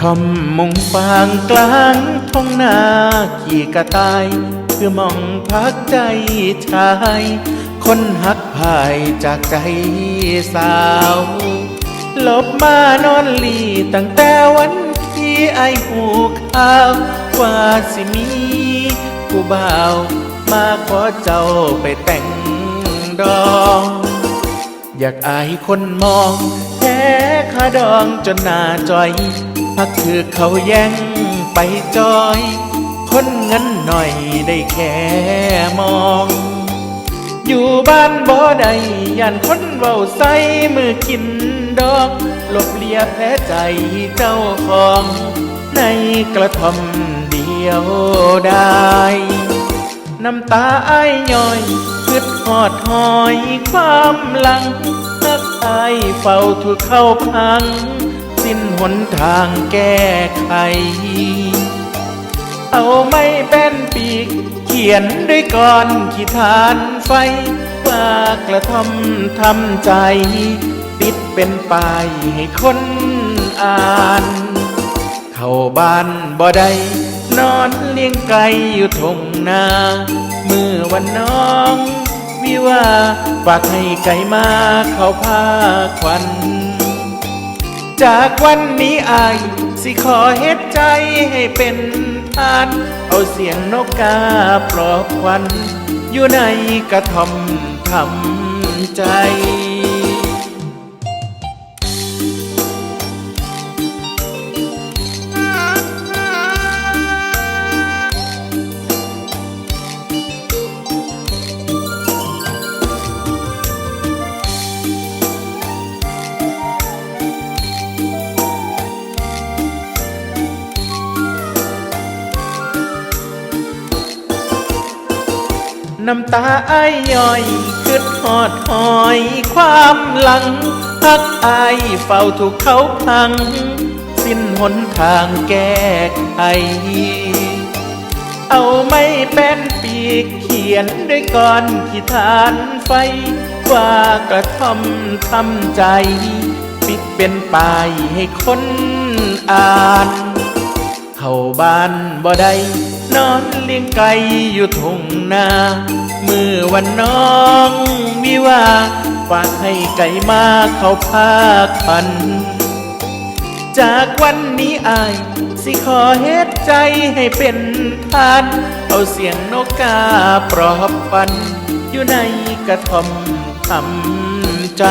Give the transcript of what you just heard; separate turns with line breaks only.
ท่อมมุงฟางกลางท้องนาขี่กระต่าย เพื่อมองพักใจชาย คนหักภายจากใจสาวหลบมานอนหลีตั้งแต่วันที่ไอายหูข่าวว่าสิมีผู้บ่าวมาขอเจ้าไปแต่งดอง อยากอายคนมองแท้ขาดองจนหน้าจอย พักคือเขาแย่งไปจอย คนเงินหน่อยได้แค่มอง อยู่บ้านบ่ได้ย่านคนเว้าใส่มือกินดอกหลบเลียแพ้ใจเจ้าของ ในกระท่อมเดียวได้น้ำตาอ้ายย่อยคืดหอดหอยความหลังนักไอายเฝ้าถูกเข้าพัง สิ้นหนทางแก้ไข เอาไม่เป็นปีก เขียนด้วยก้อนขีฐานไฟว่ากระทำทำใจ ติดเป็นป้ายให้คนอ่าน เข้าบ้านบ่ได้นอนเลี้ยงไก่อยู่ทงนาเมื่อวันน้องวิวาฝากให้ไก่มาเข้าพาควัน จากวันนี้อาย สิขอเฮ็ดใจให้เป็นทาน เอาเสียงนกกาปลอบควัน อยู่ในกระท่อมทำใจ น้ำตาอ้ายย่อยคืดหอดหอยความหลัง พักไอายเฝ้าถูกเขาพัง สิ้นหนทางแก้ไขเอาไม่เป็นปีกเขียนด้วยก้อนขีฐานไฟ ว่ากระท่อมทำใจ ปิดเป็นป้ายให้คนอ่านเข้าบ้านบ่ได้นอนเลี้ยงไก่อยู่ทุ่งนา มือวันน้องวิว่าฝากให้ไก่มาเขาพาคัน จากวันนี้อาย สิขอเฮ็ดใจให้เป็นทาน เอาเสียงนกกาปลอบฟัน อยู่ในกระท่อมทำใจ